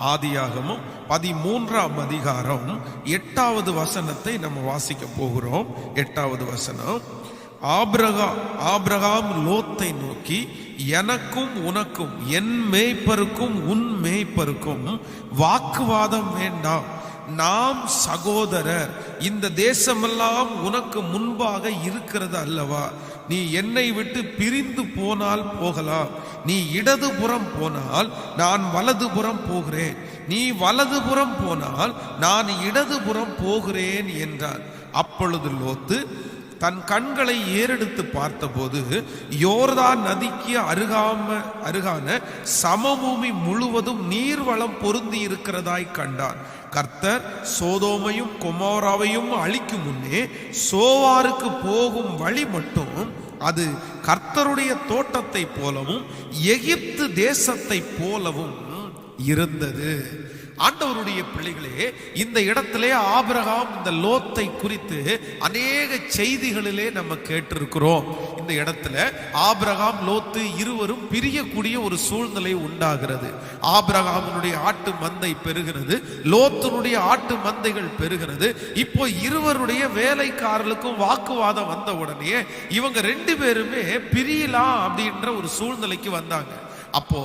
ஆதியாகமும் பதிமூன்றாம் அதிகாரம் எட்டாவது வசனத்தை நம்ம வாசிக்க போகிறோம். எட்டாவது வசனம் ஆபிரகா ஆபிரகாம் லோத்தை நோக்கி எனக்கும் உனக்கும் என் மேய்ப்பருக்கும் உன் மேய்ப்பருக்கும் வாக்குவாதம் வேண்டாம் நாம் சகோதரர் இந்த தேசமெல்லாம் உனக்கு முன்பாக இருக்கிறது அல்லவா? நீ என்னை விட்டு பிரிந்து போனால் போகலாம். நீ இடதுபுறம் போனால் நான் வலதுபுறம் போகிறேன். நீ வலதுபுறம் போனால் நான் இடதுபுறம் போகிறேன் என்றார். அப்பொழுது லோத்து தன் கண்களை ஏறெடுத்து பார்த்தபோது யோர்தான் நதிக்கு அருகாம அருகான சமபூமி முழுவதும் நீர்வளம் பொருந்தி இருக்கிறதாய் கண்டான். கர்த்தர் சோதோமையும் கொமோராவையும் அழிக்கும் முன்னே சோவாருக்கு போகும் வழி மட்டும் அது கர்த்தருடைய தோட்டத்தை போலவும் எகிப்து தேசத்தை போலவும் இருந்தது. ஆண்டவருடைய பிள்ளைகளே இந்த இடத்திலே ஆபிரகாம் இந்த லோத்தை குறித்து அநேக செய்திகளிலே நம்ம கேட்டிருக்கிறோம். இந்த இடத்துல ஆபிரகாம் லோத்து இருவரும் பிரியக்கூடிய ஒரு சூழ்நிலை உண்டாகிறது. ஆபிரகாமனுடைய ஆட்டு மந்தை பெருகிறது லோத்தினுடைய ஆட்டு மந்தைகள் பெருகிறது. இப்போ இருவருடைய வேலைக்காரர்களுக்கும் வாக்குவாதம் வந்த உடனே இவங்க ரெண்டு பேருமே பிரியலாம் அப்படின்ற ஒரு சூழ்நிலைக்கு வந்தாங்க. அப்போ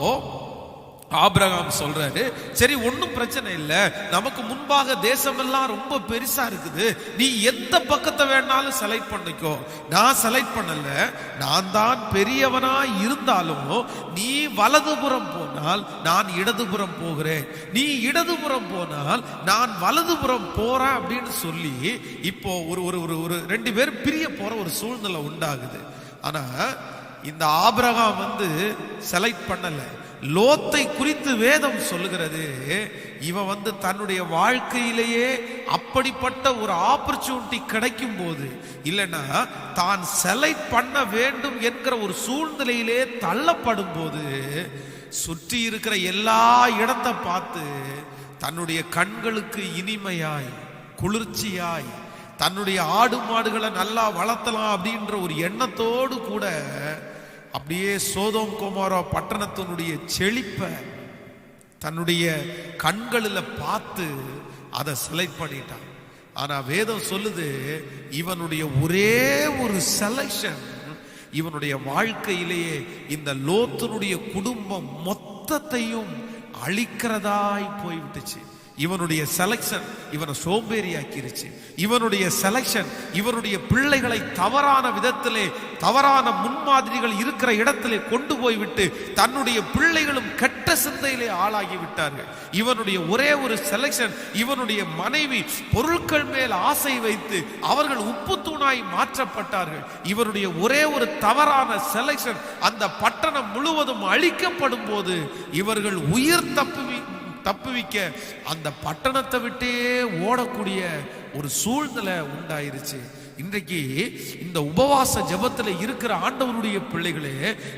ஆபிரகாம் சொல்றாரு சரி ஒன்றும் பிரச்சனை இல்லை. நமக்கு முன்பாக தேசமெல்லாம் ரொம்ப பெருசா இருக்குது. நீ எந்த பக்கத்தை வேணாலும் செலக்ட் பண்ணிக்கோ. நான் செலக்ட் பண்ணல. நான் தான் பெரியவனா இருந்தாலும் நீ வலதுபுறம் போனால் நான் இடதுபுறம் போகிறேன். நீ இடதுபுறம் போனால் நான் வலதுபுறம் போறேன் அப்படின்னு சொல்லி இப்போ ஒரு ஒரு ஒரு ஒரு ரெண்டு பேரும் பிரிய போற ஒரு சூழ்நிலை உண்டாகுது. ஆனா இந்த ஆபிரகாம் வந்து செலக்ட் பண்ணலை. லோத்தை குறித்து வேதம் சொல்லுகிறது. இவன் வந்து தன்னுடைய வாழ்க்கையிலேயே அப்படிப்பட்ட ஒரு ஆப்பர்ச்சுனிட்டி கிடைக்கும் போது இல்லைன்னா தான் செலக்ட் பண்ண வேண்டும் என்கிற ஒரு சூழ்நிலையிலே தள்ளப்படும் போது சுற்றி இருக்கிற எல்லா இடத்தை பார்த்து தன்னுடைய கண்களுக்கு இனிமையாய் குளிர்ச்சியாய் தன்னுடைய ஆடு மாடுகளை நல்லா வளர்த்தலாம் அப்படின்ற ஒரு எண்ணத்தோடு கூட அப்படியே சோதோம் குமாரோ பட்டணத்தினுடைய செழிப்பை தன்னுடைய கண்களில் பார்த்து அதை சிலை பண்ணிட்டான். ஆனால் வேதம் சொல்லுது இவனுடைய ஒரே ஒரு செலக்ஷன் இவனுடைய வாழ்க்கையிலேயே இந்த லோத்தனுடைய குடும்பம் மொத்தத்தையும் அழிக்கிறதாய் போய்விட்டுச்சு. இவனுடைய செலெக்ஷன் இவனை சோம்பேறியாக்கிருச்சு. இவனுடைய செலக்ஷன் இவனுடைய பிள்ளைகளை தவறான விதத்திலே தவறான முன்மாதிரிகள் இருக்கிற இடத்திலே கொண்டு போய்விட்டு தன்னுடைய பிள்ளைகளும் கெட்ட சிந்தையிலே ஆளாகி விட்டார்கள். இவனுடைய ஒரே ஒரு செலக்ஷன் இவனுடைய மனைவி பொருட்கள் மேல் ஆசை வைத்து அவர்கள் உப்பு தூணாய் மாற்றப்பட்டார்கள். இவனுடைய ஒரே ஒரு தவறான செலக்ஷன் அந்த பட்டணம் முழுவதும் அழிக்கப்படும் போது இவர்கள் உயிர் தப்பி தப்புவிக்க அந்த பட்டணத்தை விட்டே ஓடக்கூடிய ஒரு சூழ்நிலை உண்டாயிருச்சு. இன்றைக்கு இந்த உபவாச ஜெபத்துல இருக்கிற ஆண்டவருடைய பிள்ளைகளே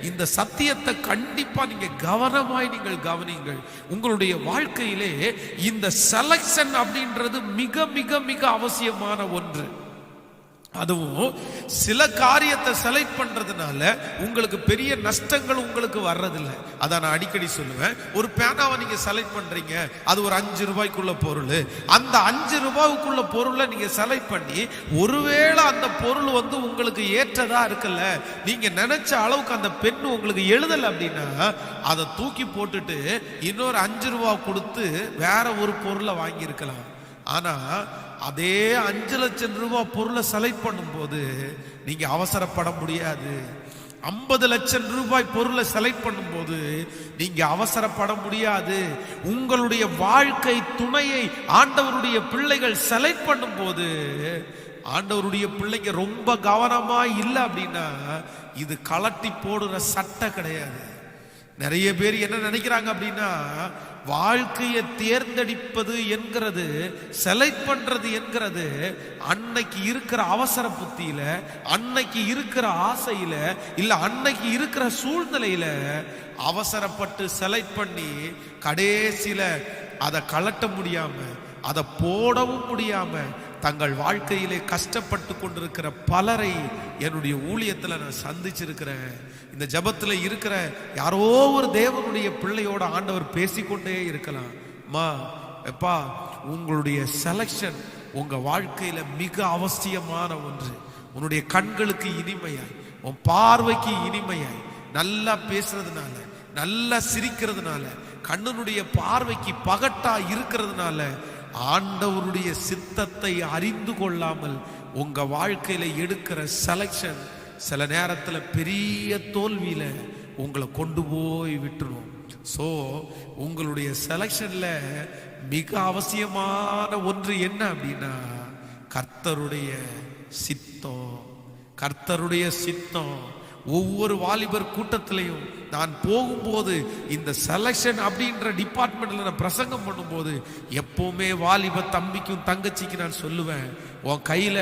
இந்த சத்தியத்தை கண்டிப்பா நீங்க கவனமாய் நீங்கள் கவனிங்கள் உங்களுடைய வாழ்க்கையிலே இந்த செலக்ஷன் அப்படின்றது மிக மிக மிக அவசியமான ஒன்று. அதுவும் சில காரியத்தை செலக்ட் பண்றதுனால உங்களுக்கு பெரிய நஷ்டங்கள் உங்களுக்கு வர்றதில்ல. அதான் நான் அடிக்கடி சொல்லுவேன். ஒரு பேனாவை நீங்க செலக்ட் பண்றீங்க. அது ஒரு அஞ்சு ரூபாய்க்குள்ள பொருள். அந்த அஞ்சு ரூபாய்க்குள்ள பொருளை நீங்க செலக்ட் பண்ணி ஒருவேளை அந்த பொருள் வந்து உங்களுக்கு ஏற்றதா இருக்குல்ல நீங்க நினைச்ச அளவுக்கு அந்த பெண் உங்களுக்கு எழுதல அப்படின்னா அதை தூக்கி போட்டுட்டு இன்னொரு அஞ்சு ரூபா கொடுத்து வேற ஒரு பொருளை வாங்கியிருக்கலாம். ஆனா அதே அஞ்சு லட்சம் ரூபாய் பொருளை செலக்ட் பண்ணும்போது நீங்க அவசரப்பட முடியாது. ஐம்பது லட்சம் ரூபாய் பொருளை செலக்ட் பண்ணும்போது நீங்க அவசரப்பட முடியாது. உங்களுடைய வாழ்க்கை துணையை ஆண்டவருடைய பிள்ளைகள் செலக்ட் பண்ணும்போது ஆண்டவருடைய பிள்ளைங்க ரொம்ப கவனமா இல்லை அப்படின்னா இது கலட்டி போடுற சட்டை கிடையாது. நிறைய பேர் என்ன நினைக்கிறாங்க அப்படின்னா வாழ்க்கையை தேர்ந்தெடுப்பது என்கிறது செலக்ட் பண்றது என்கிறது அன்னைக்கு இருக்கிற அவசர புத்தியில அன்னைக்கு இருக்கிற ஆசையில இல்ல அன்னைக்கு இருக்கிற சூழ்நிலையில அவசரப்பட்டு செலக்ட் பண்ணி கடைசியில அதை கலட்ட முடியாம அதை போடவும் முடியாம தங்கள் வாழ்க்கையிலே கஷ்டப்பட்டு கொண்டிருக்கிற பலரை என்னுடைய ஊழியத்தில் நான் சந்திச்சிருக்கிறேன். இந்த ஜபத்தில் இருக்கிற யாரோ ஒரு தேவனுடைய பிள்ளையோட ஆண்டவர் பேசிக்கொண்டே இருக்கலாம். மா எப்பா உங்களுடைய செலக்ஷன் உங்கள் வாழ்க்கையில் மிக அவசியமான ஒன்று. உன்னுடைய கண்களுக்கு இனிமையாய் உன் பார்வைக்கு இனிமையாய் நல்லா பேசுறதுனால நல்லா சிரிக்கிறதுனால கண்ணனுடைய பார்வைக்கு பகட்டா இருக்கிறதுனால ஆண்டவருடைய சித்தத்தை அறிந்து கொள்ளாமல் உங்க வாழ்க்கையில எடுக்கிற செலக்ஷன் சில நேரத்துல பெரிய தோல்வியில உங்களை கொண்டு போய் விட்டுரும். ஸோ உங்களுடைய செலக்ஷன்ல மிக அவசியமான ஒன்று என்ன அப்படின்னா கர்த்தருடைய சித்தம். கர்த்தருடைய சித்தம். ஒவ்வொரு வாலிபர் கூட்டத்திலையும் நான் போகும்போது இந்த செலக்ஷன் அப்படின்ற டிபார்ட்மெண்ட்ல நான் பிரசங்கம் பண்ணும்போது எப்பவுமே வாலிப தம்பிக்கும் தங்கச்சிக்கு நான் சொல்லுவேன் உன் கையில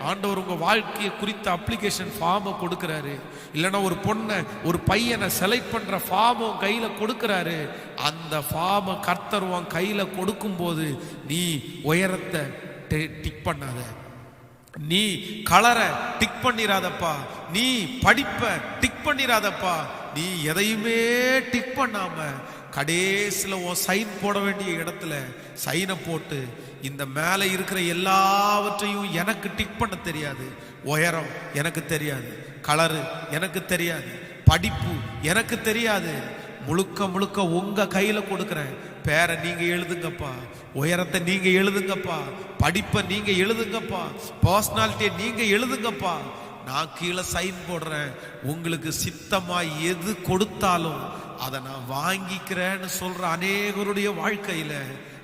ஆண்டவர் உங்க வாழ்க்கையை குறித்த அப்ளிகேஷன் ஃபார்மை கொடுக்குறாரு. இல்லைன்னா ஒரு பொண்ணை ஒரு பையனை செலக்ட் பண்ற ஃபார்மை உன் கையில கொடுக்குறாரு. அந்த ஃபார்மை கர்த்தர் உன் கையில கொடுக்கும்போது நீ உயரத்தை டிக் பண்ணாத. நீ கலரை டிக் பண்ணிராதப்பா. நீ படிப்ப டிக் பண்ணிராதப்பா. நீ எதையுமே டிக் பண்ணாம கடைசியில் உன் சைன் போட வேண்டிய இடத்துல சைனை போட்டு இந்த மேலே இருக்கிற எல்லாவற்றையும் எனக்கு டிக் பண்ண தெரியாது. உயரம் எனக்கு தெரியாது. கலரு எனக்கு தெரியாது. படிப்பு எனக்கு தெரியாது. முழுக்க முழுக்க உங்க கையில கொடுக்குறேன். பேரை நீங்க எழுதுங்கப்பா. உயரத்தை நீங்க எழுதுங்கப்பா. படிப்பை நீங்க எழுதுங்கப்பா. பர்சனாலிட்டியை நீங்க எழுதுங்கப்பா. நான் கீழே சைன் போடுறேன். உங்களுக்கு சித்தமா எது கொடுத்தாலும் அதை நான் வாங்கிக்கிறேன்னு சொல்ற அநேகருடைய வாழ்க்கையில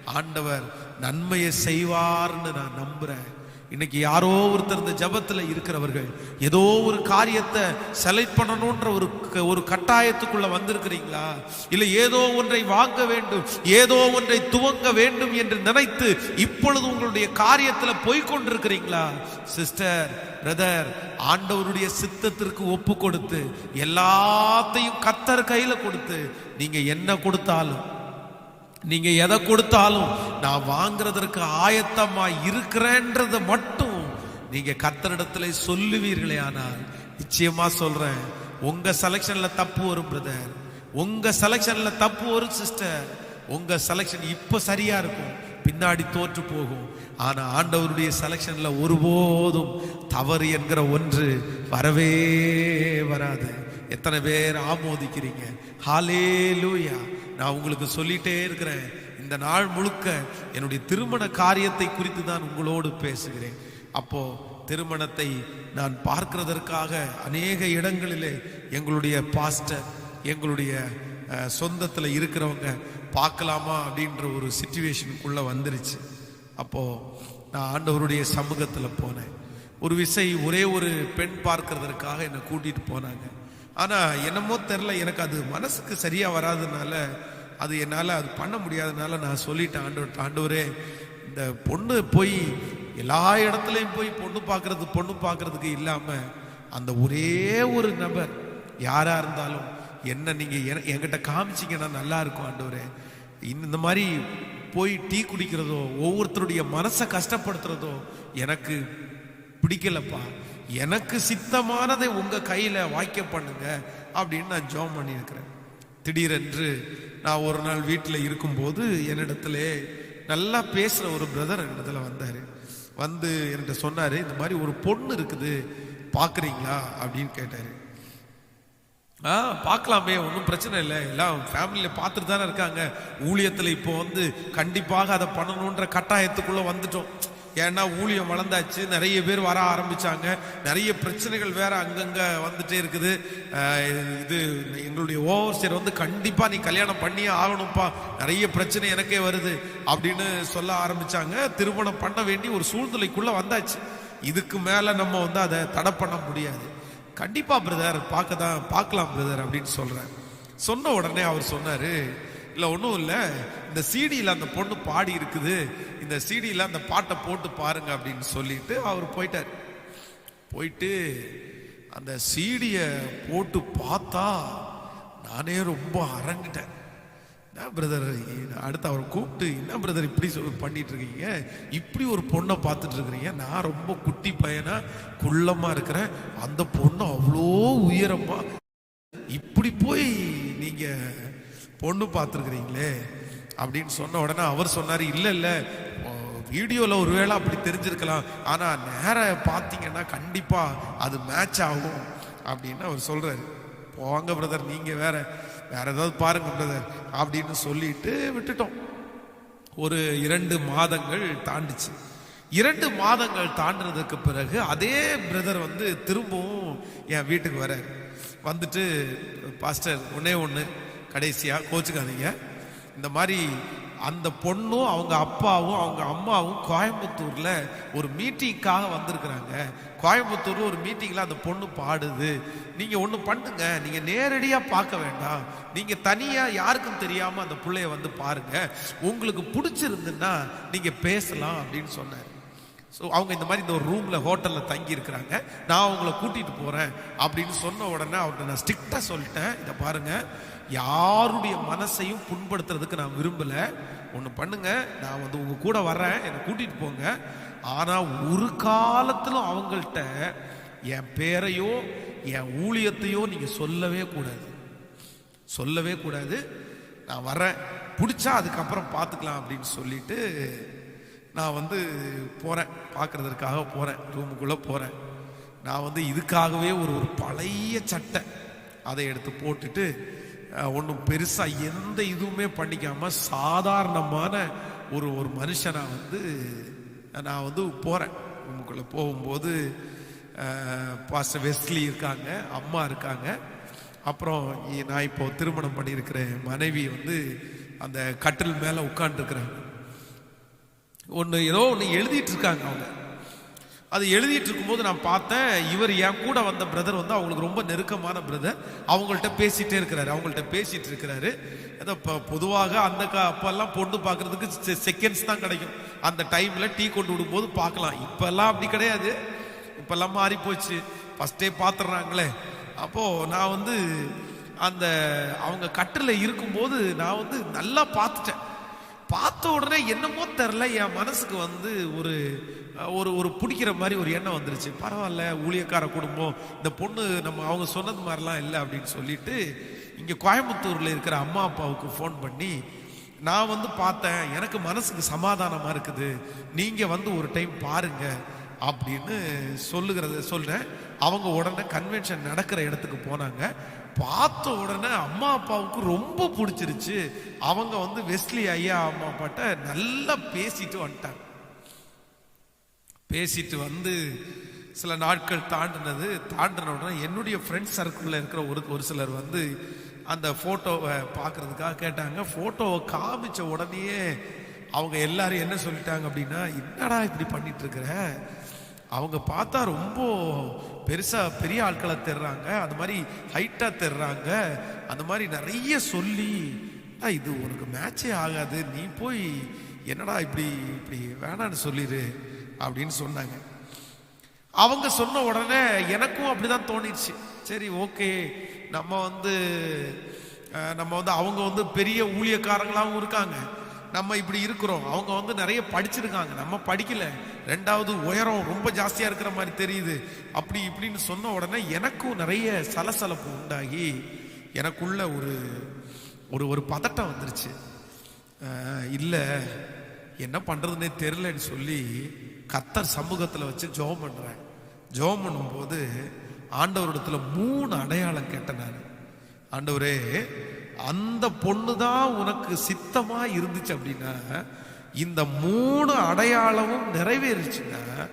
ஆண்டவர் நன்மையை செய்வார்னு நான் நம்புறேன். இன்னைக்கு யாரோ ஒருத்தர் இந்த ஜபத்தில் இருக்கிறவர்கள் ஏதோ ஒரு காரியத்தை செலக்ட் பண்ணணுன்ற ஒரு க- ஒரு கட்டாயத்துக்குள்ள வந்திருக்கிறீங்களா? இல்லை ஏதோ ஒன்றை வாங்க வேண்டும் ஏதோ ஒன்றை துவங்க வேண்டும் என்று நினைத்து இப்பொழுது உங்களுடைய காரியத்தில் போய்கொண்டிருக்கிறீங்களா? சிஸ்டர் பிரதர் ஆண்டவருடைய சித்தத்திற்கு ஒப்பு கொடுத்து எல்லாத்தையும் கத்தர் கையில் கொடுத்து நீங்கள் என்ன கொடுத்தாலும் நீங்க எதை கொடுத்தாலும் நான் வாங்குறதற்கு ஆயத்தமா இருக்கிறேன்றத மட்டும் நீங்க கத்தரிடத்துல சொல்லுவீர்களே ஆனால் நிச்சயமா சொல்றேன். உங்க செலெக்ஷன்ல தப்பு வரும் பிரதர். உங்க செலெக்ஷன்ல தப்பு வரும் சிஸ்டர். உங்க செலெக்ஷன் இப்ப சரியா இருக்கும் பின்னாடி தோற்று போகும். ஆனா ஆண்டவருடைய செலெக்ஷன்ல ஒருபோதும் தவறு என்கிற ஒன்று வரவே வராது. எத்தனை பேர் ஆமோதிக்கிறீங்க? ஹாலே லூயா நான் உங்களுக்கு சொல்லிட்டே இருக்கிறேன். இந்த நாள் முழுக்க என்னுடைய திருமண காரியத்தை குறித்து தான் உங்களோடு பேசுகிறேன். அப்போ திருமணத்தை நான் பார்க்கிறதற்காக அநேக இடங்களிலே எங்களுடைய பாஸ்டர் எங்களுடைய சொந்தத்தில் இருக்கிறவங்க பார்க்கலாமா அப்படின்ற ஒரு சுச்சுவேஷனுக்குள்ளே வந்துருச்சு. அப்போது நான் ஆண்டவருடைய சமூகத்தில் போனேன். ஒரு விசை ஒரே ஒரு பெண் பார்க்கறதற்காக என்னை கூட்டிகிட்டு போனாங்க. ஆனால் என்னமோ தெரில எனக்கு அது மனசுக்கு சரியாக வராதனால அது என்னால் அது பண்ண முடியாதனால நான் சொல்லிட்டேன் ஆண்டவர் ஆண்டவரே இந்த பொண்ணு போய் எல்லா இடத்துலையும் போய் பொண்ணு பார்க்கறது பொண்ணு பார்க்கறதுக்கு இல்லாமல் அந்த ஒரே ஒரு நபர் யாராக இருந்தாலும் என்ன நீங்கள் என- என்கிட்ட காமிச்சிங்கன்னா நல்லா இருக்கும் ஆண்டவரே. இந்த மாதிரி போய் டீ குடிக்கிறதோ ஒவ்வொருத்தருடைய மனசை கஷ்டப்படுத்துறதோ எனக்கு பிடிக்கலப்பா. எனக்கு சித்தமானதை உங்க கையில வாய்க்க பண்ணுங்க அப்படின்னு நான் ஜோம் பண்ணியிருக்கிறேன். திடீரென்று நான் ஒரு நாள் வீட்டில் இருக்கும்போது என்னிடத்துல நல்லா பேசுகிற ஒரு பிரதர் என்னிடத்துல வந்தார். வந்து என்கிட்ட சொன்னார் இந்த மாதிரி ஒரு பொண்ணு இருக்குது பார்க்குறீங்களா? அப்படின்னு கேட்டார். ஆ பார்க்கலாமே ஒன்றும் பிரச்சனை இல்லை. எல்லாம் ஃபேமிலியில் பார்த்துட்டு தானே இருக்காங்க. ஊழியத்தில் இப்போ வந்து கண்டிப்பாக அதை பண்ணணுன்ற கட்டாயத்துக்குள்ளே வந்துட்டோம். ஏன்னா ஊழியம் வளர்ந்தாச்சு நிறைய பேர் வர ஆரம்பிச்சாங்க நிறைய பிரச்சனைகள் வேற அங்கங்க வந்துட்டே இருக்குது. இது எங்களுடைய ஓவர்சியர் வந்து கண்டிப்பா நீ கல்யாணம் பண்ணியே ஆகணும்ப்பா நிறைய பிரச்சனை எனக்கே வருது அப்படின்னு சொல்ல ஆரம்பிச்சாங்க. திருமணம் பண்ண வேண்டிய ஒரு சூழ்நிலைக்குள்ள வந்தாச்சு. இதுக்கு மேல நம்ம வந்து அதை தடை பண்ண முடியாது. கண்டிப்பா பிரதர் பார்க்க தான் பார்க்கலாம் பிரதர் அப்படின்னு சொல்றேன். சொன்ன உடனே அவர் சொன்னாரு இல்லை ஒன்றும் இல்லை. இந்த சீடியில் அந்த பொண்ணு பாடி இருக்குது. இந்த சீடியில் அந்த பாட்டை போட்டு பாருங்க அப்படின்னு சொல்லிட்டு அவர் போயிட்டார். போயிட்டு அந்த சீடியை போட்டு பார்த்தா நானே ரொம்ப அரங்கிட்டேன். என்ன பிரதர் அடுத்து அவரை கூப்பிட்டு என்ன பிரதர் இப்படி சொல் பண்ணிட்டு இருக்கீங்க? இப்படி ஒரு பொண்ணை பார்த்துட்டு இருக்கிறீங்க. நான் ரொம்ப குட்டி பையனா குள்ளமா இருக்கிறேன். அந்த பொண்ணு அவ்வளோ உயரமா. இப்படி போய் நீங்க பொண்ணு பார்த்துருக்குறீங்களே அப்படின்னு சொன்ன உடனே அவர் சொன்னார் இல்லை இல்லை வீடியோவில் ஒருவேளை அப்படி தெரிஞ்சிருக்கலாம். ஆனால் நேராக பார்த்தீங்கன்னா கண்டிப்பாக அது மேட்ச் ஆகும். அப்படின்னு அவர் சொல்கிறாரு போங்க பிரதர் நீங்கள் வேற வேற ஏதாவது பாருங்க பிரதர் அப்படின்னு சொல்லிட்டு விட்டுட்டோம். ஒரு இரண்டு மாதங்கள் தாண்டுச்சு. இரண்டு மாதங்கள் தாண்டினதுக்கு பிறகு அதே பிரதர் வந்து திரும்பவும் என் வீட்டுக்கு வர வந்துட்டு பாஸ்டர் ஒன்னே ஒன்று கடைசியாக கோச்சுக்காதீங்க. இந்த மாதிரி அந்த பொண்ணும் அவங்க அப்பாவும் அவங்க அம்மாவும் கோயம்புத்தூரில் ஒரு மீட்டிங்க்காக வந்திருக்கிறாங்க. கோயம்புத்தூர் ஒரு மீட்டிங்கில் அந்த பொண்ணு பாடுது. நீங்கள் ஒன்று பண்ணுங்க. நீங்கள் நேரடியாக பார்க்க வேண்டாம். நீங்கள் தனியாக யாருக்கும் தெரியாமல் அந்த பிள்ளைய வந்து பாருங்கள் உங்களுக்கு பிடிச்சிருந்துன்னா நீங்கள் பேசலாம் அப்படின்னு சொன்னார். ஸோ அவங்க இந்த மாதிரி இந்த ஒரு ரூமில் ஹோட்டலில் தங்கி இருக்கிறாங்க நான் அவங்கள கூட்டிகிட்டு போகிறேன் அப்படின்னு சொன்ன உடனே அவர்கிட்ட நான் ஸ்ட்ரிக்டாக சொல்லிட்டேன். இதை பாருங்கள் யாருடைய மனசையும் புண்படுத்துறதுக்கு நான் விரும்பலை. ஒன்று பண்ணுங்க நான் வந்து உங்கள் கூட வர்றேன் என்னை கூட்டிகிட்டு போங்க. ஆனால் ஒரு காலத்திலும் அவங்கள்ட்ட என் பேரையோ என் ஊழியத்தையோ நீங்கள் சொல்லவே கூடாது. சொல்லவே கூடாது. நான் வரேன் பிடிச்சா அதுக்கப்புறம் பார்த்துக்கலாம் அப்படின்னு சொல்லிட்டு நான் வந்து போகிறேன் பார்க்குறதற்காக போகிறேன் ரூமுக்குள்ளே போகிறேன் நான் வந்து இதுக்காகவே ஒரு ஒரு பழைய சட்டை அதை எடுத்து போட்டுட்டு ஒன்றும் பெருசாக எந்த இதுவுமே பண்ணிக்காமல் சாதாரணமான ஒரு ஒரு மனுஷனை வந்து நான் வந்து போகிறேன் ரூமுக்குள்ளே போகும்போது பாஸ்டர் வெஸ்லி இருக்காங்க அம்மா இருக்காங்க. அப்புறம் நான் இப்போ திருமணம் பண்ணியிருக்கிற மனைவி வந்து அந்த கட்டில் மேலே உட்காந்துருக்குறாங்க ஒன்று ஏதோ ஒன்று எழுதிட்டு இருக்காங்க அவங்க. அது எழுதிட்டு இருக்கும்போது நான் பார்த்தேன் இவர் என் கூட வந்த பிரதர் வந்து அவங்களுக்கு ரொம்ப நெருக்கமான பிரதர் அவங்கள்ட்ட பேசிகிட்டே இருக்கிறாரு. அவங்கள்ட்ட பேசிட்டு இருக்கிறாரு. ஏதோ இப்போ பொதுவாக அந்த கா அப்போல்லாம் பொண்ணு பார்க்குறதுக்கு செகண்ட்ஸ் தான் கிடைக்கும். அந்த டைமில் டீ கொண்டு விடும்போது பார்க்கலாம். இப்போல்லாம் அப்படி கிடையாது. இப்போல்லாம் மாறி போச்சு. ஃபஸ்ட்டே பார்த்துட்றாங்களே அப்போது நான் வந்து அந்த அவங்க கட்டில் இருக்கும்போது நான் வந்து நல்லா பார்த்துட்டேன். பார்த்த உடனே என்னமோ தெரில என் மனசுக்கு வந்து ஒரு ஒரு ஒரு பிடிக்கிற மாதிரி ஒரு எண்ணம் வந்துருச்சு. பரவாயில்ல ஊழியக்கார குடும்பம் இந்த பொண்ணு நம்ம அவங்க சொன்னது மாதிரிலாம் இல்லை அப்படின்னு சொல்லிட்டு இங்கே கோயம்புத்தூரில் இருக்கிற அம்மா அப்பாவுக்கு ஃபோன் பண்ணி நான் வந்து பார்த்தேன் எனக்கு மனசுக்கு சமாதானமாக இருக்குது. நீங்கள் வந்து ஒரு டைம் பாருங்கள் அப்படின்னு சொல்லுகிறத சொல்கிறேன் அவங்க உடனே கன்வென்ஷன் நடக்கிற இடத்துக்கு போனாங்க. பார்த்த உடனே அம்மா அப்பாவுக்கு ரொம்ப பிடிச்சிருச்சு. அவங்க வந்து வெஸ்லி ஐயா அம்மா அப்பாட்ட நல்லா பேசிட்டு வந்துட்டாங்க. பேசிட்டு வந்து சில நாட்கள் தாண்டினது. தாண்டின உடனே என்னுடைய ஃப்ரெண்ட்ஸ் சர்க்கிளில் இருக்கிற ஒரு ஒரு சிலர் வந்து அந்த ஃபோட்டோவை பார்க்கறதுக்காக கேட்டாங்க. ஃபோட்டோவை காமிச்ச உடனேயே அவங்க எல்லாரும் என்ன சொல்லிட்டாங்க அப்படின்னா என்னடா இப்படி பண்ணிட்டு இருக்கிற? அவங்க பார்த்தா ரொம்ப பெருசாக பெரிய ஆட்களை தெரிறாங்க அந்த மாதிரி ஹைட்டாக தெரிறாங்க அந்த மாதிரி நிறைய சொல்லி இது உனக்கு மேட்சே ஆகாது. நீ போய் என்னடா இப்படி இப்படி வேணான்னு சொல்லிடு அப்படின்னு சொன்னாங்க. அவங்க சொன்ன உடனே எனக்கும் அப்படிதான் தோணிடுச்சு சரி ஓகே. நம்ம வந்து நம்ம வந்து அவங்க வந்து பெரிய ஊழியக்காரங்களாகவும் இருக்காங்க. நம்ம இப்படி இருக்கிறோம். அவங்க வந்து நிறைய படிச்சிருக்காங்க. நம்ம படிக்கல. ரெண்டாவது உயரம் ரொம்ப ஜாஸ்தியாக இருக்கிற மாதிரி தெரியுது. அப்படி இப்படின்னு சொன்ன உடனே எனக்கும் நிறைய சலசலப்பு உண்டாகி எனக்குள்ள ஒரு ஒரு ஒரு பதட்டம் வந்துருச்சு. இல்லை என்ன பண்ணுறதுனே தெரிலன்னு சொல்லி கத்தர் சமூகத்தில் வச்சு ஜோம் பண்ணுறேன் ஜெபம் பண்ணும்போது ஆண்டவரிடத்துல மூணு அடையாளம் கேட்டேன் நான். ஆண்டவரே அந்த பொண்ணு தான் உனக்கு சித்தமா இருந்துச்சு அப்படின்னா இந்த மூணு அடையாளமும் நிறைவேறுச்சுன்னா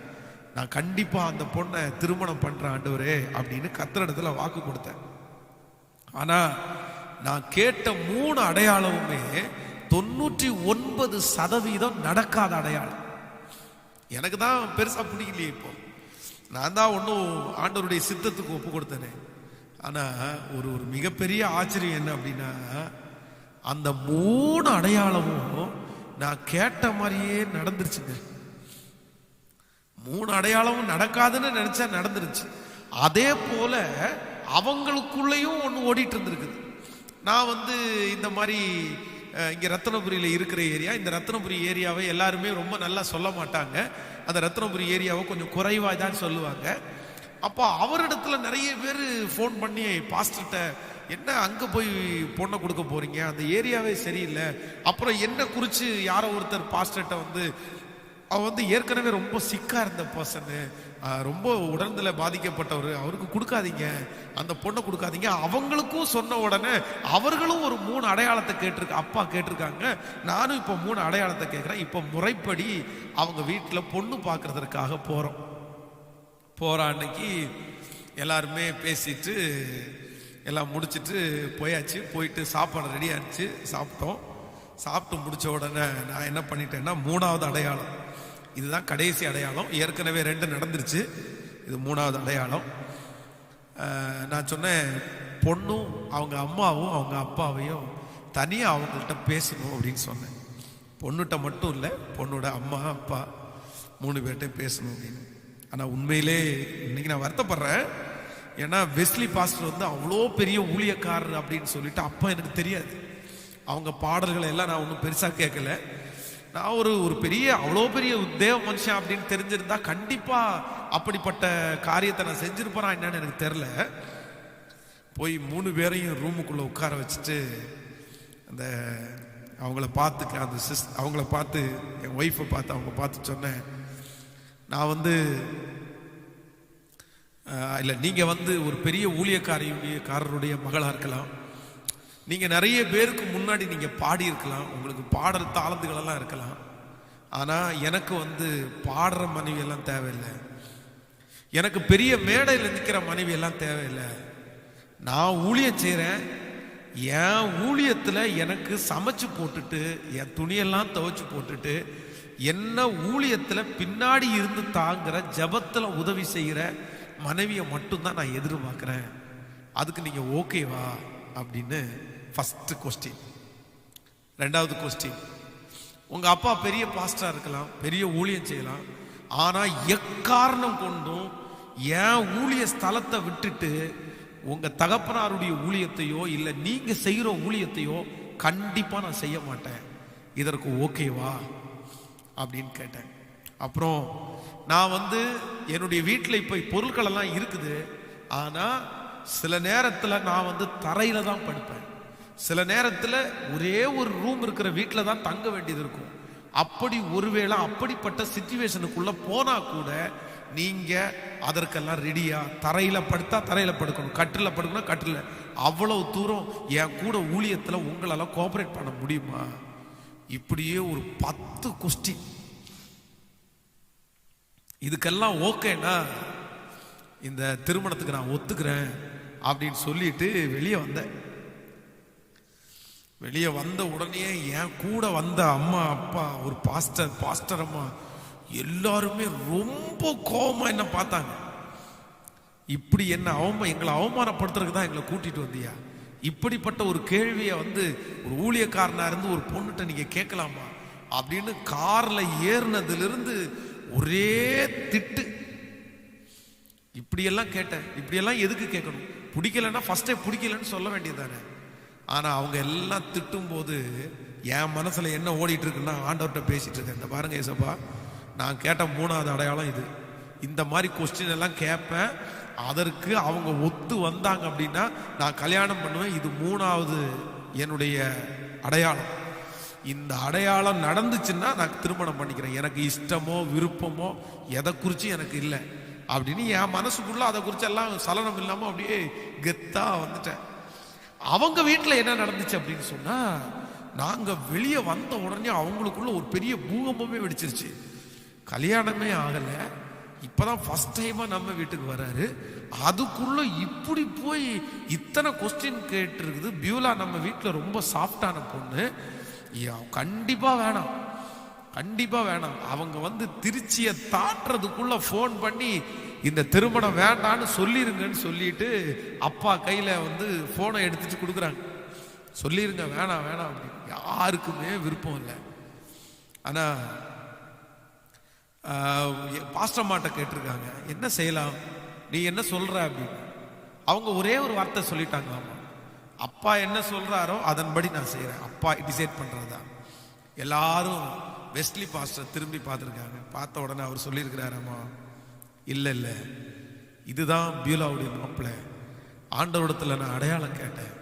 நான் கண்டிப்பா அந்த பொண்ணை திருமணம் பண்ற ஆண்டவரே அப்படின்னு கத்திரிடத்துல வாக்கு கொடுத்தேன். ஆனா நான் கேட்ட மூணு அடையாளமுமே தொண்ணூற்றி ஒன்பது சதவீதம் நடக்காத அடையாளம். எனக்கு தான் பெருசா பிடிக்கலையே இப்போ. நான் தான் ஒன்றும் ஆண்டவருடைய சித்தத்துக்கு ஒப்பு கொடுத்தேனே. ஆனா ஒரு ஒரு மிகப்பெரிய ஆச்சரியம் என்ன அப்படின்னா அந்த மூணு அடையாளமும் நான் கேட்ட மாதிரியே நடந்துருச்சுங்க. மூணு அடையாளமும் நடக்காதுன்னு நினைச்சா நடந்துருச்சு. அதே போல அவங்களுக்குள்ளேயும் ஒன்று ஓடிட்டு இருந்திருக்குது. நான் வந்து இந்த மாதிரி இங்கே இங்க இருக்கிற ஏரியா இந்த ரத்தனபுரி ஏரியாவை எல்லாருமே ரொம்ப நல்லா சொல்ல மாட்டாங்க. அந்த ரத்தனபுரி ஏரியாவை கொஞ்சம் குறைவாக தான் சொல்லுவாங்க. அப்போ அவரிடத்துல நிறைய பேர் ஃபோன் பண்ணி பாஸ்டர்கிட்ட என்ன அங்கே போய் பொண்ணை கொடுக்க போறீங்க? அந்த ஏரியாவே சரியில்லை. அப்புறம் என்ன குறித்து யாரோ ஒருத்தர் பாஸ்டர்கிட்ட வந்து அவர் வந்து ஏற்கனவே ரொம்ப சிக்காக இருந்த பர்சனு ரொம்ப உடல்நில பாதிக்கப்பட்டவர். அவருக்கு கொடுக்காதீங்க. அந்த பொண்ணை கொடுக்காதீங்க. அவங்களுக்கும் சொன்ன உடனே அவர்களும் ஒரு மூணு அடையாளத்தை கேட்டிருக்க அப்பா கேட்டிருக்காங்க. நானும் இப்போ மூணு அடையாளத்தை கேட்குறேன். இப்போ முறைப்படி அவங்க வீட்டில் பொண்ணு பார்க்கறதற்காக போகிறோம் போகிற அன்னைக்கு எல்லாருமே பேசிட்டு எல்லாம் முடிச்சிட்டு போயாச்சு. போயிட்டு சாப்பாடு ரெடி ஆச்சு சாப்பிட்டோம். சாப்பிட்டு முடித்த உடனே நான் என்ன பண்ணிட்டேன்னா மூணாவது அடையாளம். இதுதான் கடைசி அடையாளம். ஏற்கனவே ரெண்டு நடந்துருச்சு. இது மூணாவது அடையாளம். நான் சொன்னேன் பொண்ணும் அவங்க அம்மாவும் அவங்க அப்பாவையும் தனியாக அவங்கள்ட்ட பேசணும் அப்படின்னு சொன்னேன். பொண்ணுகிட்ட மட்டும் இல்லை பொண்ணோட அம்மா அப்பா மூணு பேர்கிட்ட பேசணும் அப்படின்னு. ஆனால் உண்மையிலே இன்னைக்கு நான் வருத்தப்படுறேன். ஏன்னா வெஸ்லி பாஸ்டர் வந்து அவ்வளோ பெரிய ஊழியக்காரர் அப்படின்னு சொல்லிட்டு அப்பா எனக்கு தெரியாது. அவங்க பாடல்களை எல்லாம் நான் ஒன்றும் பெருசாக கேட்கல. நான் ஒரு ஒரு பெரிய அவ்வளோ பெரிய தேவ மனுஷன் அப்படின்னு தெரிஞ்சிருந்தா கண்டிப்பாக அப்படிப்பட்ட காரியத்தை நான் செஞ்சிருப்பேனா என்னன்னு எனக்கு தெரில போய் மூணு பேரையும் ரூமுக்குள்ளே உட்கார வச்சுட்டு அந்த அவங்கள பார்த்து அந்த சிஸ் அவங்கள பார்த்து என் ஒய்ஃபை பார்த்து அவங்க பார்த்து சொன்னேன். நான் வந்து இல்லை நீங்கள் வந்து ஒரு பெரிய ஊழியக்காரியுடையக்காரருடைய மகளாக இருக்கலாம். நீங்கள் நிறைய பேருக்கு முன்னாடி நீங்கள் பாடியிருக்கலாம். உங்களுக்கு பாடல் தாளந்துகளெல்லாம் இருக்கலாம். ஆனால் எனக்கு வந்து பாடுற மனைவி எல்லாம் தேவையில்லை. எனக்கு பெரிய மேடையில் நிற்கிற மனைவி எல்லாம் தேவையில்லை. நான் ஊழியம் செய்கிறேன் என் ஊழியத்தில் எனக்கு சமைச்சு போட்டுட்டு என் துணியெல்லாம் துவைச்சு போட்டுட்டு என்ன ஊழியத்தில் பின்னாடி இருந்து தாங்குற ஜபத்தில் உதவி செய்கிற மனைவியை மட்டும்தான் நான் எதிர்பார்க்குறேன். அதுக்கு நீங்கள் ஓகேவா அப்படின்னு ஃபஸ்ட்டு கொஸ்டின் ரெண்டாவது கொஸ்டின் உங்கள் அப்பா பெரிய பாஸ்டராக இருக்கலாம் பெரிய ஊழியம் செய்யலாம். ஆனால் எக்காரணம் கொண்டும் என் ஊழிய ஸ்தலத்தை விட்டுட்டு உங்கள் தகப்பனாருடைய ஊழியத்தையோ இல்லை நீங்கள் செய்கிற ஊழியத்தையோ கண்டிப்பாக நான் செய்ய மாட்டேன். இதற்கு ஓகேவா அப்படின்னு கேட்டேன். அப்புறம் நான் வந்து என்னுடைய வீட்டில் இப்போ பொருட்கள் எல்லாம் இருக்குது. ஆனால் சில நேரத்தில் நான் வந்து தரையில தான் படுப்பேன். சில நேரத்தில் ஒரே ஒரு ரூம் இருக்கிற வீட்டில் தான் தங்க வேண்டியது இருக்கும். அப்படி ஒருவேளை அப்படிப்பட்ட சுச்சுவேஷனுக்குள்ள போனா கூட நீங்க அதற்கெல்லாம் ரெடியா தரையில படுத்தா தரையில படுக்கணும். கட்டில படுக்கணும் கட்டில அவ்வளவு தூரம் என் கூட ஊழியத்துல உங்களால கோஆபரேட் பண்ண முடியுமா? இப்படியே ஒரு பத்து கொஸ்டின் இதுக்கெல்லாம் ஓகேனா இந்த திருமணத்துக்கு நான் ஒத்துக்கிறேன் அப்படின்னு சொல்லிட்டு வெளியே வந்தேன். வெளியே வந்த உடனே என் கூட வந்த அம்மா அப்பா ஒரு பாஸ்டர் பாஸ்டர் அம்மா எல்லாருமே ரொம்ப கோபமாக என்ன பார்த்தாங்க. இப்படி என்ன அவமா எங்களை அவமானப்படுத்துறதுக்கு தான் எங்களை கூட்டிகிட்டு வந்தியா? இப்படிப்பட்ட ஒரு கேள்வியை வந்து ஒரு ஊழியக்காரனா இருந்து ஒரு பொண்ணுகிட்ட நீங்க கேட்கலாமா? அப்படின்னு கார்ல ஏறினதுலேருந்து ஒரே திட்டு. இப்படியெல்லாம் கேட்டேன். இப்படியெல்லாம் எதுக்கு கேட்கணும்? பிடிக்கலன்னா ஃபஸ்ட்டே பிடிக்கலன்னு சொல்ல வேண்டியதானே ஆனால் அவங்க எல்லாம் திட்டும் போது என் மனசில் என்ன ஓடிட்டு இருக்குன்னா ஆண்டவர்கிட்ட பேசிட்டு இருக்கேன். இந்த பாருங்க ஏசப்பா நான் கேட்ட மூணாவது அடையாளம் இது. இந்த மாதிரி கொஸ்டின் எல்லாம் கேட்பேன். அதற்கு அவங்க ஒத்து வந்தாங்க அப்படின்னா நான் கல்யாணம் பண்ணுவேன். இது மூணாவது என்னுடைய அடையாளம். இந்த அடையாளம் நடந்துச்சுன்னா நான் திருமணம் பண்ணிக்கிறேன். எனக்கு இஷ்டமோ விருப்பமோ எதை குறித்து எனக்கு இல்லை. அப்படின்னு என் மனசுக்குள்ளே அதை குறித்து எல்லாம் சலனம் இல்லாமல் அப்படியே கெத்தாக வந்துட்டேன். அவங்க வீட்டில் என்ன நடந்துச்சு அப்படின்னு சொன்னால் நாங்கள் வெளியே வந்த உடனே அவங்களுக்குள்ள ஒரு பெரிய பூகம்பமே வெடிச்சிருச்சு. கல்யாணமே ஆகலை. இப்பதான் ஃபர்ஸ்ட் டைமா நம்ம வீட்டுக்கு வராரு. அதுக்குள்ள இப்படி போய் இத்தனை கொஸ்டின் கேட்டுருக்குது. பியூலா நம்ம வீட்டில் ரொம்ப சாஃப்டான பொண்ணு. ஐயா, கண்டிப்பா வேணாம். கண்டிப்பா வேணாம். அவங்க வந்து திருச்சியை தாட்டுறதுக்குள்ள ஃபோன் பண்ணி இந்த திருமணம் வேண்டான்னு சொல்லிருங்கன்னு சொல்லிட்டு அப்பா கையில வந்து போனை எடுத்துட்டு கொடுக்குறாங்க. சொல்லிருங்க வேணாம் வேணாம் அப்படின்னு. யாருக்குமே விருப்பம் இல்லை. ஆனா பாஸ்டம்மாட்ட கேட்டிருக்காங்க. என்ன செய்யலாம்? நீ என்ன சொல்ற? அப்படின்னு. அவங்க ஒரே ஒரு வார்த்தை சொல்லிட்டாங்க ஆமா அப்பா என்ன சொல்றாரோ அதன்படி நான் செய்கிறேன் அப்பா டிசைட் பண்றதா? எல்லாரும் வெஸ்ட்லி பாஸ்டர் திரும்பி பார்த்துருக்காங்க. பார்த்த உடனே அவர் சொல்லியிருக்கிறாராமா? இல்லை இல்லை. இதுதான் பியூலாவுடைய மாப்பிள்ளை ஆண்டவரிடத்தில் நான் அடையாளம் கேட்டேன்.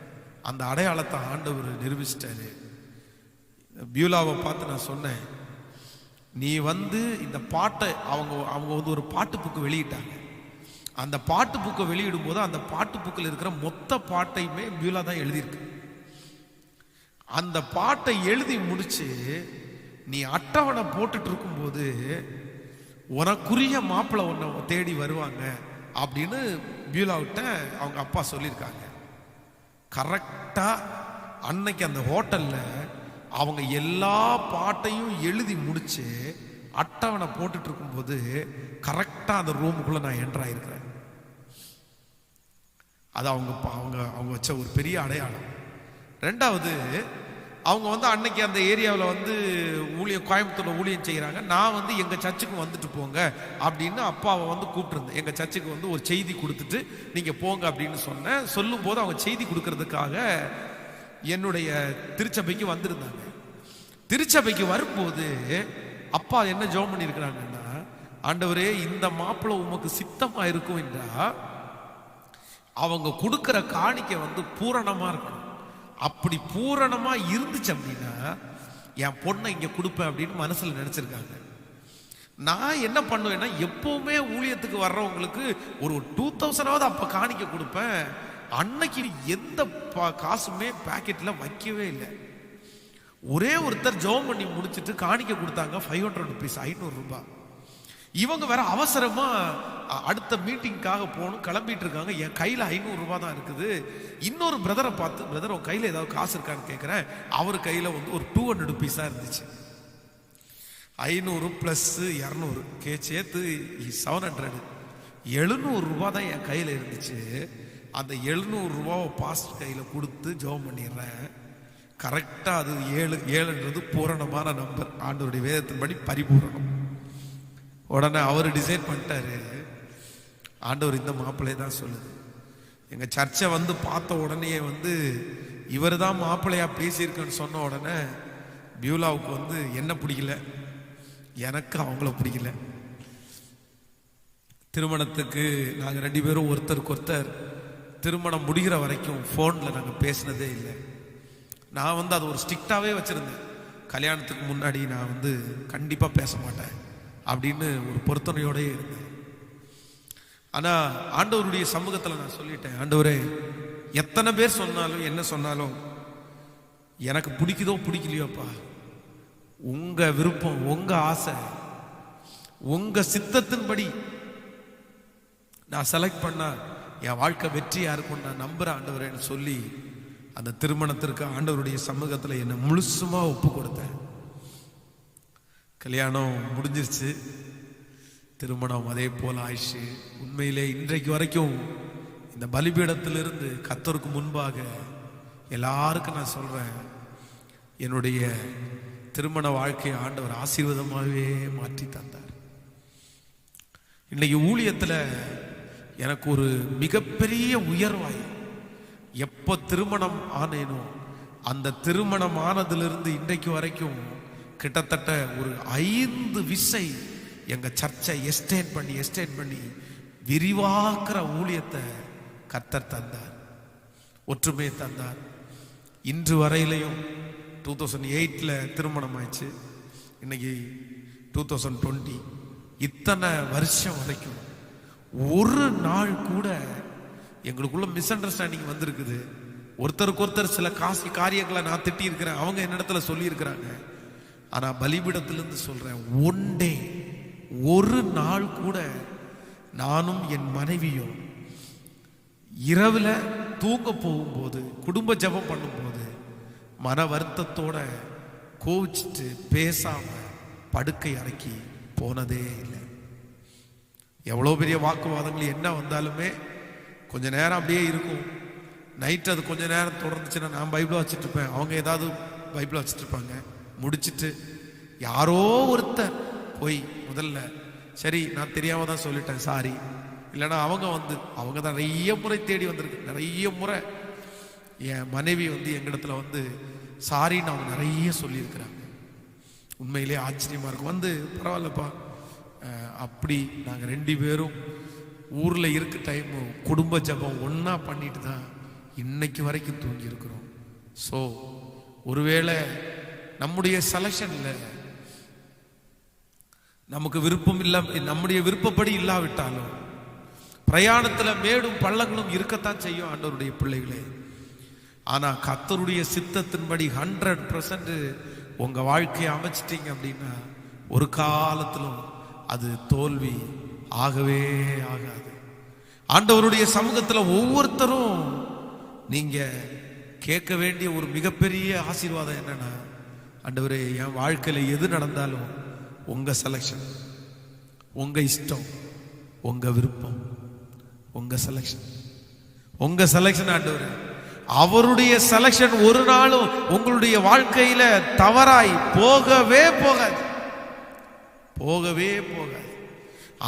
அந்த அடையாளத்தை ஆண்டவர் நிரூபிச்சிட்டாரு. பியூலாவை பார்த்து நான் சொன்னேன். நீ வந்து இந்த பாட்டை அவங்க அவங்க வந்து ஒரு பாட்டு புக்கு வெளியிட்டாங்க. அந்த பாட்டு புக்கை வெளியிடும் போது அந்த பாட்டு புக்கில் இருக்கிற மொத்த பாட்டையுமே பியூலா தான் எழுதியிருக்கு. அந்த பாட்டை எழுதி முடிச்சு நீ அட்டவணை போட்டுட்டு இருக்கும்போது உனக்குரிய மாப்பிள்ளை ஒன்றை தேடி வருவாங்க அப்படின்னு பியூலாவிட்ட அவங்க அப்பா சொல்லியிருக்காங்க. கரெக்டாக அன்னைக்கு அந்த ஹோட்டலில் அவங்க எல்லா பாட்டையும் எழுதி முடிச்சு அட்டவணை போட்டுட்டு இருக்கும்போது கரெக்டாக அந்த ரூமுக்குள்ள நான் என்டர் ஆயிருக்கிறேன். அது அவங்க அவங்க அவங்க வச்ச ஒரு பெரிய அடையாளம். ரெண்டாவது அவங்க வந்து அன்னைக்கு அந்த ஏரியாவில் வந்து ஊழியம் கோயம்புத்தூரில் ஊழியம் செய்கிறாங்க நான் வந்து எங்கள் சர்ச்சுக்கு வந்துட்டு போங்க அப்படின்னு அப்பாவை வந்து கூப்பிட்டுருந்தேன். எங்கள் சர்ச்சுக்கு வந்து ஒரு செய்தி கொடுத்துட்டு நீங்கள் போங்க அப்படின்னு சொன்னேன். சொல்லும்போது அவங்க செய்தி கொடுக்கறதுக்காக என்னுடைய திருச்சபைக்கு வந்திருந்தாங்க. திருச்சபைக்கு வரும்போது அப்பா என்ன ஜெபம் பண்ணியிருக்கிறாங்கன்னா ஆண்டவரே இந்த மாப்பிள்ளை உமக்கு சித்தமா இருக்கும் என்றா? அவங்க கொடுக்கிற காணிக்கை வந்து பூரணமா இருக்கணும். அப்படி பூரணமா இருந்துச்சு அப்படின்னா என் பொண்ணை இங்க கொடுப்பேன் அப்படின்னு மனசுல நினைச்சிருக்காங்க. நான் என்ன பண்ணுவேன்னா எப்பவுமே ஊழியத்துக்கு வர்றவங்களுக்கு ஒரு டூ தௌசண்டாவது அப்ப காணிக்க கொடுப்பேன். அன்னைக்கு எந்த பா- காசுமே பாக்கெட்ல வைக்கவே இல்லை. ஒரே ஒருத்தர் ஜெபம் பண்ணி முடிச்சிட்டு காணிக்க கொடுத்தாங்க ஃபைவ் ஹண்ட்ரட் ருபீஸ் ஐநூறு ரூபாய் இவங்க வேற அவசரமா அடுத்த மீட்டிங்காக போகணும் கிளம்பிட்டு இருக்காங்க. என் கையில ஐநூறு ரூபாய் தான் இருக்குது. இன்னொரு பிரதரை பார்த்து பிரதர் உன் கையில ஏதாவது காசு இருக்கான்னு கேட்குறேன் அவர் கையில வந்து ஒரு டூ ஹண்ட்ரட் ருபீஸா இருந்துச்சு. ஐநூறு ப்ளஸ்ஸு இரநூறு. கே சேர்த்து செவன் ஹண்ட்ரடு எழுநூறு ரூபா தான் என் கையில் இருந்துச்சு. அந்த எழுநூறுரூவாவை பாஸ்ட் கையில் கொடுத்து ஜெபம் பண்ணிடுறேன். கரெக்டாக அது ஏழு ஏழுன்றது பூரணமான நம்பர். ஆண்டவருடைய வேதத்தின்படி பரிபூரணம். உடனே அவர் டிசைட் பண்ணிட்டாரு. ஆண்டவர் இந்த மாப்பிள்ளையை தான் சொல்லுது. எங்கள் சர்ச்சை வந்து பார்த்த உடனே வந்து இவர் தான் மாப்பிள்ளையாக பேசியிருக்கேன்னு சொன்ன உடனே பியூலாவுக்கு வந்து என்ன பிடிக்கல? எனக்கு அவங்கள பிடிக்கல. திருமணத்துக்கு நாங்கள் ரெண்டு பேரும் ஒருத்தருக்கு ஒருத்தர். திருமணம் முடிகிற வரைக்கும் ஃபோனில் நாங்கள் பேசினதே இல்லை. நான் வந்து அது ஒரு ஸ்ட்ரிக்டாகவே வச்சுருந்தேன். கல்யாணத்துக்கு முன்னாடி நான் வந்து கண்டிப்பாக பேச மாட்டேன் அப்படின்னு ஒரு பொருத்தனையோடயே இருந்தேன். ஆனால் ஆண்டவருடைய சமூகத்தில் நான் சொல்லிட்டேன் ஆண்டவரே எத்தனை பேர் சொன்னாலும் என்ன சொன்னாலும் எனக்கு பிடிக்குதோ பிடிக்கலையோப்பா? உங்கள் விருப்பம் உங்கள் ஆசை உங்கள் சித்தத்தின்படி நான் செலக்ட் பண்ணா என் வாழ்க்கை வெற்றியாக இருக்கும் நான் நம்புகிற ஆண்டவரேன்னு சொல்லி அந்த திருமணத்திற்கு ஆண்டவருடைய சமூகத்தில் என்னை முழுசுமா ஒப்பு கொடுத்தேன். கல்யாணம் முடிஞ்சிருச்சு. திருமணம் அதே போல் ஆயிடுச்சு. உண்மையிலே இன்றைக்கு வரைக்கும் இந்த பலிபீடத்திலிருந்து கத்தருக்கு முன்பாக எல்லாருக்கும் நான் சொல்கிறேன் என்னுடைய திருமண வாழ்க்கையை ஆண்டவர் ஆசீர்வாதமாகவே மாற்றி தந்தார். இன்னைக்கு ஊழியத்தில் எனக்கு ஒரு மிகப்பெரிய உயர்வாய். எப்போ திருமணம் ஆனேனோ அந்த திருமணம் ஆனதிலிருந்து இன்றைக்கு வரைக்கும் கிட்டத்தட்ட ஒரு ஐந்து விசை எங்கள் சர்ச்சை எஸ்டேட் பண்ணி எஸ்டேட் பண்ணி விரிவாக்குற ஊழியத்தை கத்தர் தந்தார். ஒற்றுமையை தந்தார். இன்று வரையிலையும் டூ தௌசண்ட் எயிட்டில் திருமணம் ஆயிடுச்சு. இன்னைக்கு டூ தௌசண்ட் டுவெண்ட்டி இத்தனை வருஷம் வரைக்கும் ஒரு நாள் கூட எங்களுக்குள்ள மிஸ் அண்டர்ஸ்டாண்டிங் வந்திருக்குது. ஒருத்தருக்கு ஒருத்தர் சில காசு காரியங்களை நான் திட்டி இருக்கிறேன் அவங்க என்னிடத்துல சொல்லியிருக்கிறாங்க. ஆனால் ஆனா பலிபீடத்திலிருந்து சொல்கிறேன் ஒன் டே ஒரு நாள் கூட நானும் என் மனைவியும் இரவில் தூங்க போகும்போது குடும்ப ஜெபம் பண்ணும்போது மன வருத்தத்தோட கோவிச்சிட்டு பேசாமல் படுக்கை அடக்கி போனதே இல்லை எவ்வளோ பெரிய வாக்குவாதங்கள் என்ன வந்தாலுமே கொஞ்ச நேரம் அப்படியே இருக்கும். நைட் அது கொஞ்ச நேரம் தொடர்ந்துச்சுன்னா நான் பைபிளை வச்சுட்டு இருப்பேன். அவங்க ஏதாவது பைபிளை வச்சுட்டு இருப்பாங்க. முடிச்சிட்டு யாரோ ஒருத்தர் போய் முதல்ல சரி நான் தெரியாமல் தான் சொல்லிட்டேன் சாரி இல்லைன்னா அவங்க வந்து அவங்க தான் நிறைய முறை தேடி வந்திருக்கு. நிறைய முறை என் மனைவி வந்து எங்கிடத்துல வந்து சாரின்னு அவங்க நிறைய சொல்லியிருக்கிறாங்க. உண்மையிலே ஆச்சரியமாக இருக்கும். வந்து பரவாயில்லப்பா. அப்படி நாங்கள் ரெண்டு பேரும் ஊரில் இருக்க டைம் குடும்ப ஜெபம் ஒன்றா பண்ணிட்டு தான் இன்னைக்கு வரைக்கும் தூங்கி இருக்கிறோம். ஸோ ஒருவேளை நம்முடைய செலெக்ஷனில் நமக்கு விருப்பம் இல்ல நம்முடைய விருப்பப்படி இல்லாவிட்டாலும் பிரயாணத்தில் மேடும் பள்ளங்களும் இருக்கத்தான் செய்யும் ஆண்டவருடைய பிள்ளைகளே. ஆனால் கத்தருடைய சித்தத்தின்படி ஹண்ட்ரட் பர்சன்ட் உங்கள் வாழ்க்கையை அமைச்சிட்டீங்க அப்படின்னா ஒரு காலத்திலும் அது தோல்வி ஆகவே ஆகாது. ஆண்டவருடைய சமூகத்தில் ஒவ்வொருத்தரும் நீங்கள் கேட்க வேண்டிய ஒரு மிகப்பெரிய ஆசீர்வாதம் என்னன்னா ஆண்டவரே என் வாழ்க்கையில் எது நடந்தாலும் உங்கள் செலெக்ஷன் உங்கள் இஷ்டம் உங்கள் விருப்பம் உங்கள் செலெக்ஷன் உங்கள் செலெக்ஷன் ஆண்டவர். அவருடைய செலெக்ஷன் ஒரு நாளும் உங்களுடைய வாழ்க்கையில் தவறாய் போகவே போகாது. போகவே போகாது.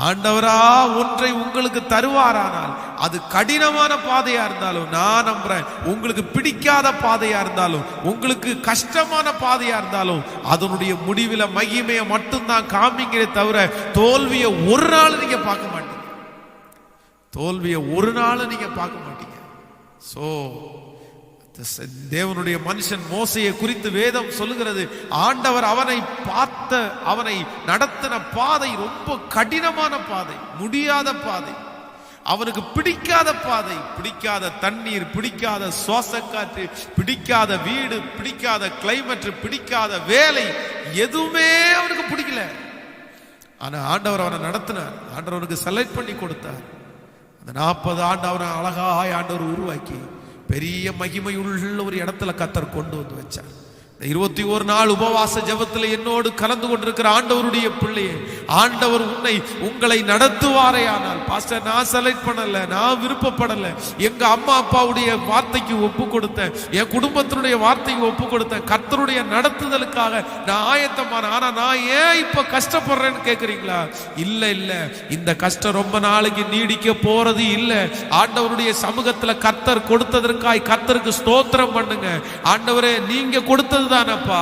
ஆண்டவரா ஒன்றை உங்களுக்கு தருவாரானால் அது கடினமான பாதையா இருந்தாலும் நான் நம்புறேன். உங்களுக்கு பிடிக்காத பாதையா இருந்தாலும் உங்களுக்கு கஷ்டமான பாதையா இருந்தாலும் அதனுடைய முடிவில் மகிமையை மட்டும்தான் காமிங்களே தவிர தோல்வியை ஒரு நாள் நீங்க பார்க்க மாட்டீங்க. தோல்வியை ஒரு நாள் நீங்க பார்க்க மாட்டீங்க. சோ தேவனுடைய மனுஷன் மோசையை குறித்து வேதம் சொல்லுகிறது. ஆண்டவர் அவனை பார்த்த அவனை நடத்தின பாதை ரொம்ப கடினமான பாதை முடியாத பாதை. அவனுக்கு பிடிக்காத பாதை பிடிக்காத தண்ணீர் பிடிக்காத சுவாச காற்று பிடிக்காத வீடு பிடிக்காத கிளைமேட் பிடிக்காத வேலை எதுவுமே அவனுக்கு பிடிக்கல. ஆனா ஆண்டவர் அவனை நடத்தினார். ஆண்டவர் அவனுக்கு செலக்ட் பண்ணி கொடுத்தார். அந்த நாற்பது ஆண்டு அவனை அழகாய் ஆண்டவர் உருவாக்கி பெரிய மகிமை உள்ள ஒரு இடத்துல கத்தர் கொண்டு வந்து வச்சார். இருபத்தி ஒரு நாள் உபவாச ஜபத்தில் என்னோடு கலந்து கொண்டிருக்கிற ஆண்டவருடைய பிள்ளையே ஆண்டவர் உன்னை உங்களை நடத்துவாரே ஆனால் பாஸ்டர் நான் செலக்ட் பண்ணல நான் விருப்பப்படல. எங்க அம்மா அப்பாவுடைய வார்த்தைக்கு ஒப்பு கொடுத்தேன். என் குடும்பத்தினுடைய வார்த்தைக்கு ஒப்பு கொடுத்தேன். கர்த்தருடைய நடத்துதலுக்காக நான் ஆயத்தமான ஆனா நான் ஏன் இப்ப கஷ்டப்படுறேன்னு கேக்குறீங்களா? இல்ல இல்ல. இந்த கஷ்டம் ரொம்ப நாளைக்கு நீடிக்க போறது இல்ல. ஆண்டவருடைய சமூகத்துல கர்த்தர் கொடுத்ததற்காய் கர்த்தருக்கு ஸ்தோத்திரம் பண்ணுங்க. ஆண்டவரே நீங்க கொடுத்தது தானப்பா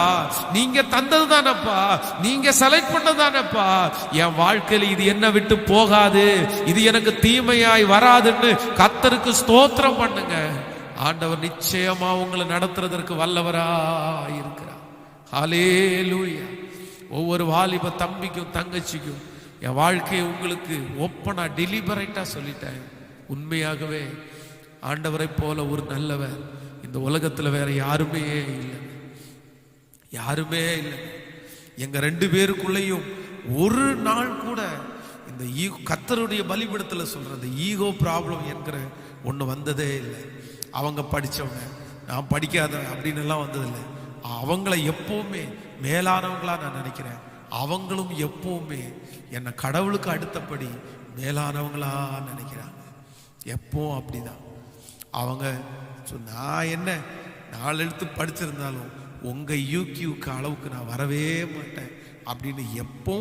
நீங்க தந்தது தானப்பா நீங்க செலக்ட் பண்ணது தானப்பா என் வாழ்க்கையில இது என்ன விட்டு போகாது? இது எனக்கு தீமையாய் வராதுன்னு கத்தருக்கு ஸ்தோத்திரம் பண்ணுங்க. ஆண்டவர் நிச்சயமா உங்களை நடத்துறதற்கு வல்லவரா இருக்கிறார். லூயா ஒவ்வொரு வாலிப தம்பிக்கும் தங்கச்சிக்கும் என் வாழ்க்கையை உங்களுக்கு ஒப்பனா டெலிபரேட்டா சொல்லிட்டேன். உண்மையாகவே ஆண்டவரை போல ஒரு நல்லவர். இந்த உலகத்துல வேற யாருமே இல்லை. யாருமே இல்லை. எங்க ரெண்டு பேருக்குள்ளேயும் ஒரு நாள் கூட இந்த ஈகோ கத்தருடைய பலிபிடத்தில் சொல்ற இந்த ஈகோ ப்ராப்ளம் என்கிற ஒன்று வந்ததே இல்லை. அவங்க படித்தவங்க நான் படிக்காத அப்படின்னு எல்லாம் வந்ததில்லை. அவங்கள எப்பவுமே மேலானவங்களா நான் நினைக்கிறேன். அவங்களும் எப்பவுமே என்னை கடவுளுக்கு அடுத்தபடி மேலானவங்களா நினைக்கிறாங்க. எப்பவும் அப்படிதான். அவங்க நான் என்ன நாலு எழுத்து படிச்சிருந்தாலும் உங்கள் யூகியூக்கு அளவுக்கு நான் வரவே மாட்டேன். அப்படின்னு எப்போ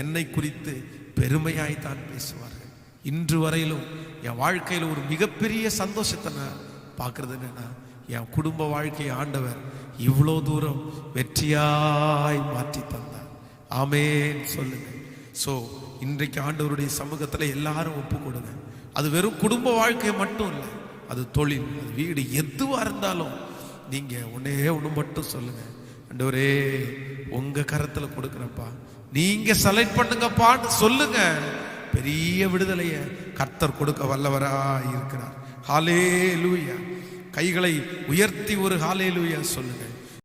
என்னை குறித்து பெருமையாய்த்தான் பேசுவார்கள். இன்று வரையிலும் என் வாழ்க்கையில் ஒரு மிகப்பெரிய சந்தோஷத்தை நான் பார்க்குறது என்னென்னா என் குடும்ப வாழ்க்கையை ஆண்டவர் இவ்வளோ தூரம் வெற்றியாய் மாற்றி தந்தார். ஆமேன் சொல்லுங்க. ஸோ இன்றைக்கு ஆண்டவருடைய சமூகத்தில் எல்லாரும் ஒப்பு கொடுங்க அது வெறும் குடும்ப வாழ்க்கை மட்டும் இல்லை அது தொழில் அது வீடு எதுவாக இருந்தாலும் நீங்க ஒன்னே ஒன்று மட்டும் சொல்லுங்க. ஆண்டவரே உங்க கரத்துல கொடுக்குறப்பா. நீங்க செலக்ட் பண்ணுங்கப்பான்னு சொல்லுங்க. பெரிய விடுதலைய கர்த்தர் கொடுக்க வல்லவரா இருக்கிறார். ஹாலே லூயா கைகளை உயர்த்தி ஒரு ஹாலே லூயா சொல்லுங்க.